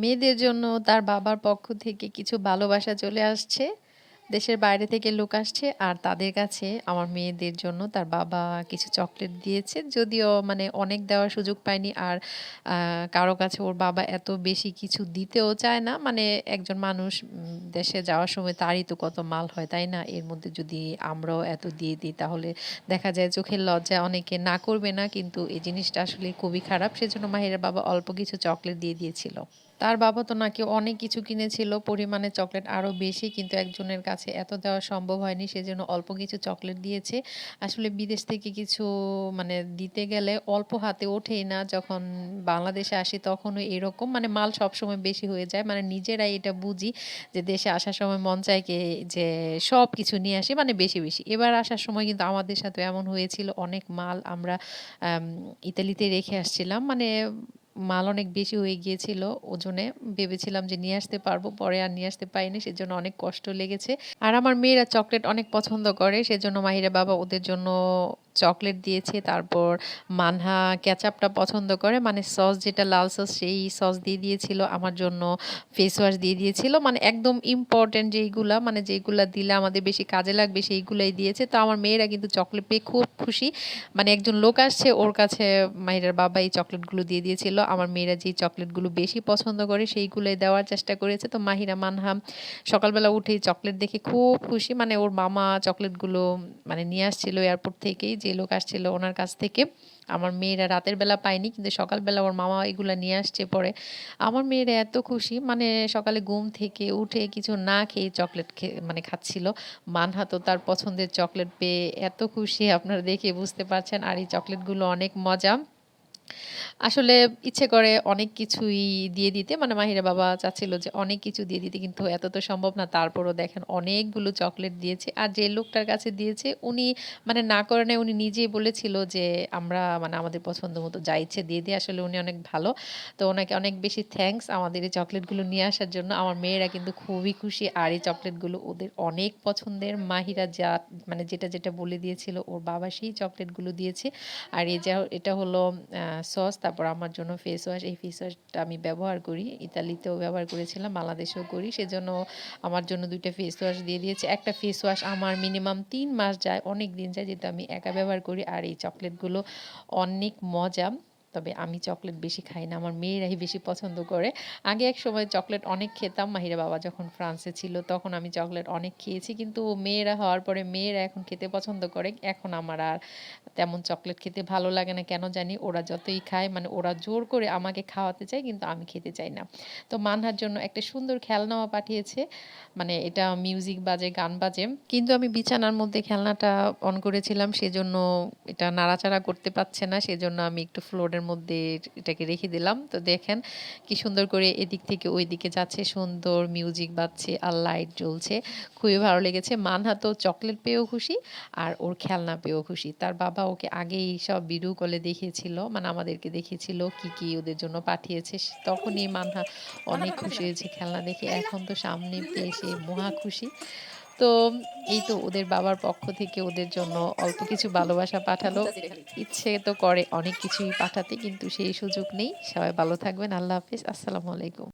মেয়েদের জন্য তার বাবার পক্ষ থেকে কিছু ভালোবাসা চলে আসছে। দেশের বাইরে থেকে লোক আসছে আর তাদের কাছে আমার মেয়েদের জন্য তার বাবা কিছু চকলেট দিয়েছে। যদিও মানে অনেক দেওয়ার সুযোগ পায়নি আর কারও কাছে ওর বাবা এত বেশি কিছু দিতেও চায় না। মানে একজন মানুষ দেশে যাওয়ার সময় তারই তো কত মাল হয়, তাই না? এর মধ্যে যদি আমরাও এত দিয়ে দিই তাহলে দেখা যায় চোখের লজ্জায় অনেকে না করবে না। কিন্তু এই জিনিসটা আসলে খুবই খারাপ। সেজন্য মাহিরের বাবা অল্প কিছু চকলেট দিয়ে দিয়েছিল। তার বাবা তো নাকি অনেক কিছু কিনেছিল, পরিমাণে চকলেট আরও বেশি। কিন্তু একজনের কাছে এত দেওয়া সম্ভব হয়নি। সেজন্য অল্প কিছু চকলেট দিয়েছে। আসলে বিদেশ থেকে কিছু মানে দিতে গেলে অল্প হাতে ওঠেই না। যখন বাংলাদেশে আসি তখনও এরকম মানে মাল সবসময় বেশি হয়ে যায়। মানে নিজেরাই এটা বুঝি যে দেশে আসার সময় মন চায় কি যে সব কিছু নিয়ে আসি মানে বেশি, বেশি। এবার আসার সময় কিন্তু আমাদের সাথে এমন হয়েছিল। অনেক মাল আমরা ইতালিতে রেখে আসছিলাম। মানে মাল অনেক বেশি হয়ে গিয়েছিল, ওজনে। ভেবেছিলাম যে নিয়ে আসতে পারব। পরে আর নিয়ে আসতে পারিনি। সেজন্য অনেক কষ্ট লেগেছে। আর আমার মেয়েরা চকলেট অনেক পছন্দ করে। সেজন্য মাহিরে বাবা ওদের জন্য চকলেট দিয়েছে। তারপর মানহা কেচাপটা পছন্দ করে। মানে সস যেটা লাল সস সেই সস দিয়ে দিয়েছিল। আমার জন্য ফেস ওয়াশ দিয়ে দিয়েছিল। মানে একদম ইম্পোর্টেন্ট যেইগুলা মানে যেইগুলা দিলে আমাদের বেশি কাজে লাগবে সেইগুলাই দিয়েছে। তো আমার মেয়েরা কিন্তু চকলেট পেয়ে খুব খুশি। মানে একজন লোক আসছে, ওর কাছে মাহিরার বাবা এই চকলেটগুলো দিয়ে দিয়েছিল। আমার মেয়েরা যেই চকলেটগুলো বেশি পছন্দ করে সেইগুলোই দেওয়ার চেষ্টা করেছে। তো মাহিরা মানহা সকালবেলা উঠেই চকলেট দেখে খুব খুশি। মানে ওর মামা চকলেটগুলো মানে নিয়ে আসছিল এয়ারপোর্ট থেকেই, যে লোক আসছিল ওনার কাছ থেকে। আমার মেয়েরা রাতের বেলা পায়নি, কিন্তু সকালবেলা ওর মামা এগুলো নিয়ে আসছে পরে। আমার মেয়েরা এত খুশি মানে সকালে ঘুম থেকে উঠে কিছু না খেয়ে চকলেট মানে খাচ্ছিল। মানহা তো তার পছন্দের চকলেট পেয়ে এত খুশি, আপনারা দেখে বুঝতে পারছেন। আর এই চকলেটগুলো অনেক মজা। আসলে ইচ্ছে করে অনেক কিছুই দিয়ে দিতে। মানে মাহিরা বাবা চাচ্ছিল যে অনেক কিছু দিয়ে দিতে কিন্তু এত তো সম্ভব না। তারপরও দেখেন অনেকগুলো চকলেট দিয়েছে। আর যে লোকটার কাছে দিয়েছে উনি মানে না করে নাই উনি নিজেই বলেছিল যে আমরা মানে আমাদের পছন্দ মতো যা ইচ্ছে দিয়ে দিই। আসলে উনি অনেক ভালো। তো ওনাকে অনেক বেশি থ্যাংকস আমাদের এই চকলেটগুলো নিয়ে আসার জন্য। আমার মেয়েরা কিন্তু খুবই খুশি। আর এই চকলেটগুলো ওদের অনেক পছন্দের। মাহিরা যা মানে যেটা, যেটা বলে দিয়েছিল ওর বাবা সেই চকলেটগুলো দিয়েছে। আর এই যা এটা হলো সস তারপর আমার জন্য ফেস ওয়াশ। এই ফেস ওয়াশটা আমি ব্যবহার করি। ইতালিতেও ব্যবহার করেছিলাম, বাংলাদেশেও করি। সেজন্য আমার জন্য ২ টা ফেস ওয়াশ দিয়ে দিয়েছে। একটা ফেস ওয়াশ আমার মিনিমাম তিন মাস যায়, অনেক দিন যায় যেহেতু আমি একা ব্যবহার করি। আর এই চকলেটগুলো অনেক মজা। তবে আমি চকলেট বেশি খাই না। আমার মেয়েরাই বেশি পছন্দ করে। আগে এক সময় চকলেট অনেক খেতাম। মাহিরা বাবা যখন ফ্রান্সে ছিল তখন আমি চকলেট অনেক খেয়েছি। কিন্তু মেয়েরা হওয়ার পরে মেয়েরা এখন খেতে পছন্দ করে। এখন আমার আর তেমন চকলেট খেতে ভালো লাগে না কেন জানি। ওরা যতই খায় মানে ওরা জোর করে আমাকে খাওয়াতে চায় কিন্তু আমি খেতে চাই না। তো মানহার জন্য একটা সুন্দর খেলনাও পাঠিয়েছে। মানে এটা মিউজিক বাজে, গান বাজে। কিন্তু আমি বিছানার মধ্যে খেলনাটা অন করেছিলাম সেজন্য এটা নাড়াচাড়া করতে পারছে না। সেজন্য আমি একটু ফ্লোরের মধ্যে এটাকে রেখে দিলাম। তো দেখেন কি সুন্দর করে এদিক থেকে ওইদিকে যাচ্ছে। সুন্দর মিউজিক বাজছে আর লাইট জ্বলছে। খুবই ভালো লেগেছে। মানহা তো চকলেট পেয়েও খুশি আর ওর খেলনা পেয়েও খুশি। তার বাবা ওকে আগেই সব ভিডিও কলে দেখিয়েছিল। মানে আমাদেরকে দেখিয়েছিল কি, কি ওদের জন্য পাঠিয়েছে। তখনই মানহা অনেক খুশি হয়েছে খেলনা দেখে। এখন তো সামনে পেয়ে সে মহা খুশি। তো এই তো ওদের বাবার পক্ষ থেকে ওদের জন্য অল্প কিছু ভালোবাসা পাঠালো। ইচ্ছে তো করে অনেক কিছুই পাঠাতে, কিন্তু সেই সুযোগ নেই। সবাই ভালো থাকবেন। আল্লাহ হাফিজ আসসালামু আলাইকুম।